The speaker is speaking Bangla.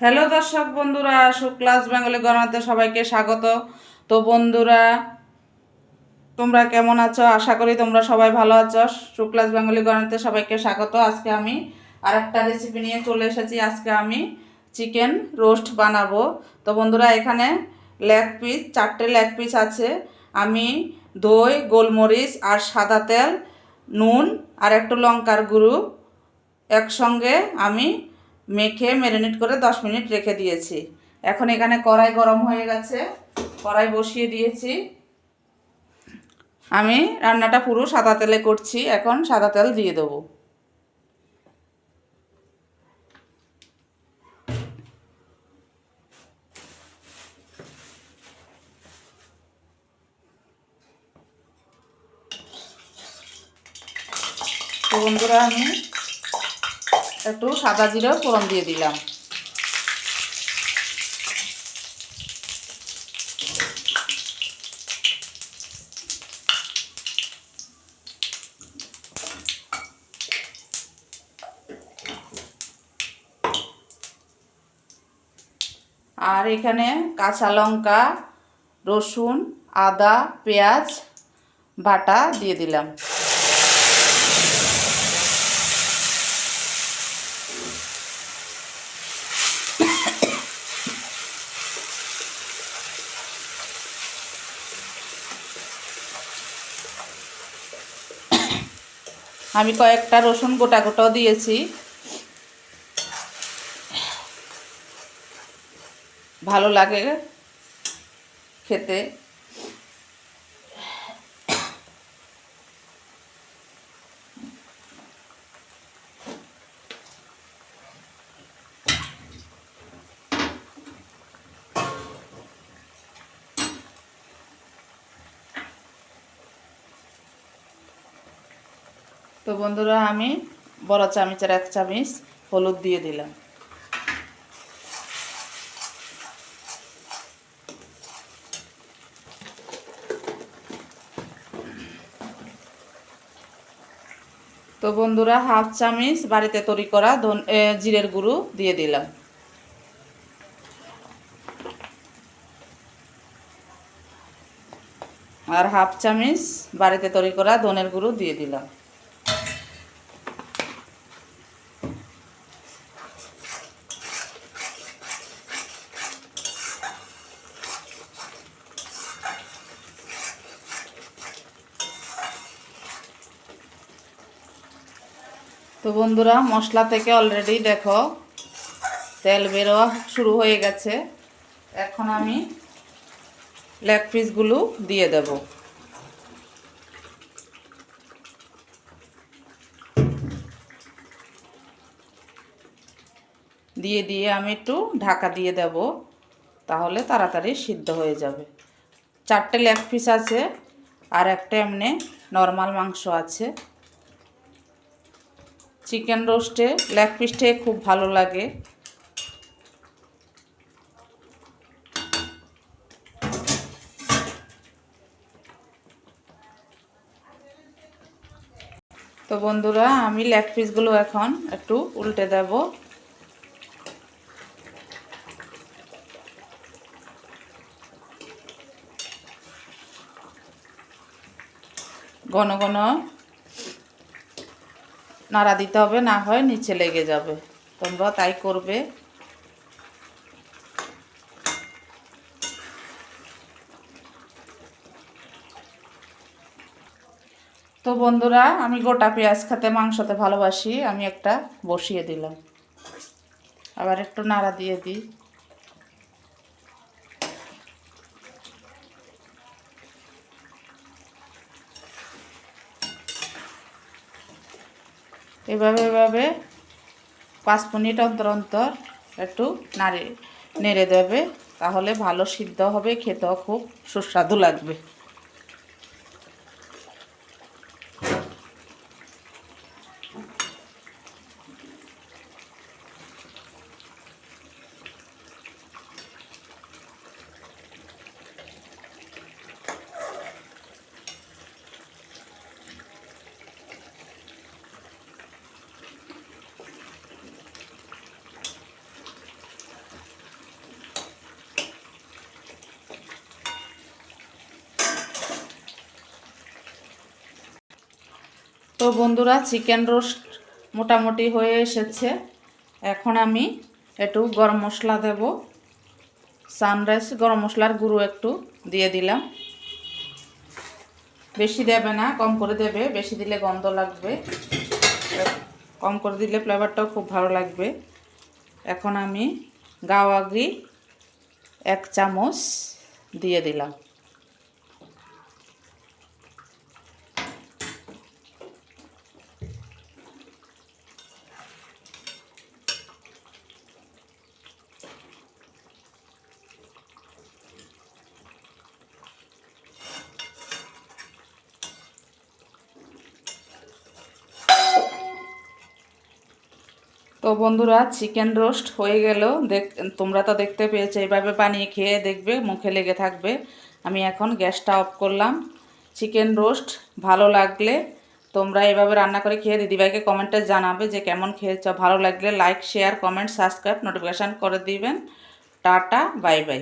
হ্যালো দর্শক বন্ধুরা শুক্লাস বেঙ্গলি গণনাতে সবাইকে স্বাগত। তো বন্ধুরা, তোমরা কেমন আছো? আশা করি তোমরা সবাই ভালো আছো। শুক্লাস বেঙ্গলি গণনাতে সবাইকে স্বাগত। আজকে আমি আর একটা রেসিপি নিয়ে চলে এসেছি। আজকে আমি চিকেন রোস্ট বানাবো। তো বন্ধুরা, এখানে লেগ পিস চারটে লেগ পিস আছে। আমি দই, গোলমরিচ আর সাদা তেল, নুন আর একটু লঙ্কার গুঁড়ো। একসঙ্গে আমি মেখে ম্যারিনেট করে দশ মিনিট রেখে দিয়েছি। এখন এখানে কড়াই গরম হয়ে গেছে। কড়াই বসিয়ে দিয়েছি। আমি রান্নাটা পুরো সাদা তেলে করছি। এখন সাদা তেল দিয়ে দেবো। বন্ধুরা, আমি একটু সাদা জিরে ফোড়ন দিয়ে দিলাম। আর এখানে কাঁচা লঙ্কা, রসুন, আদা, পেঁয়াজ, বাটা দিয়ে দিলাম। আমি কয়েকটা রসুন গোটা গোটাও দিয়েছি। ভালো লাগে খেতে। তো বন্ধুরা, আমি বড় চামচের এক চামচ হলুদ দিয়ে দিলাম। তো বন্ধুরা, হাফ চামচ বাড়িতে তৈরি করা জিরের গুঁড়ো দিয়ে দিলাম। আর হাফ চামচ বাড়িতে তৈরি করা ধনের গুঁড়ো দিয়ে দিলাম। তো বন্ধুরা, মশলা থেকে অলরেডি দেখো, তেল বেরোয়া শুরু হয়ে গেছে। এখন আমি লেগ পিসগুলো দিয়ে দেব। দিয়ে দিয়ে আমি একটু ঢাকা দিয়ে দেব, তাহলে তাড়াতাড়ি সিদ্ধ হয়ে যাবে। চারটে লেগ পিস আছে, আর একটা এমনি নর্মাল মাংস আছে। চিকেন রোস্টে লেগ পিসটে খুব ভালো লাগে। তো বন্ধুরা, আমি লেগ পিসগুলো এখন একটু উল্টে দেব। ঘন ঘন নাড়া দিতে হবে, না হয় নিচে লেগে যাবে। তোমরা তাই করবে। তো বন্ধুরা, আমি গোটা পেঁয়াজ খেতে, মাংসতে ভালোবাসি, আমি একটা বসিয়ে দিলাম। আবার একটু নাড়া দিয়ে দিই। এভাবে এভাবে পাঁচ মিনিট অন্তর অন্তর একটু নাড়ে, নেড়ে দেবে। তাহলে ভালো সিদ্ধ হবে, খেতেও খুব সুস্বাদু লাগবে। তো বন্ধুরা, চিকেন রোস্ট মোটামুটি হয়ে এসেছে। এখন আমি একটু গরম মশলা দেব। সানরাইস, গরম মশলার গুঁড়ো একটু দিয়ে দিলাম। বেশি দেবে না, কম করে দেবে। বেশি দিলে গন্ধ লাগবে। কম করে দিলে ফ্লেভারটাও খুব ভালো লাগবে। এখন আমি গাওয়াগি এক চামচ দিয়ে দিলাম। তো বন্ধুরা চিকেন রোস্ট হয়ে গেল। দেখ, তোমরা তো দেখতে পেয়েছ এইভাবে বানিয়ে খেয়ে দেখবে, মুখে লেগে থাকবে। আমি এখন গ্যাসটা অফ করলাম। চিকেন রোস্ট ভালো লাগলে তোমরা এভাবে রান্না করে খেয়ে দিদিভাইকে কমেন্টে জানাবে যে কেমন খেয়েছ। ভালো লাগলে like share comment subscribe notification করে দিবেন। Tata bye bye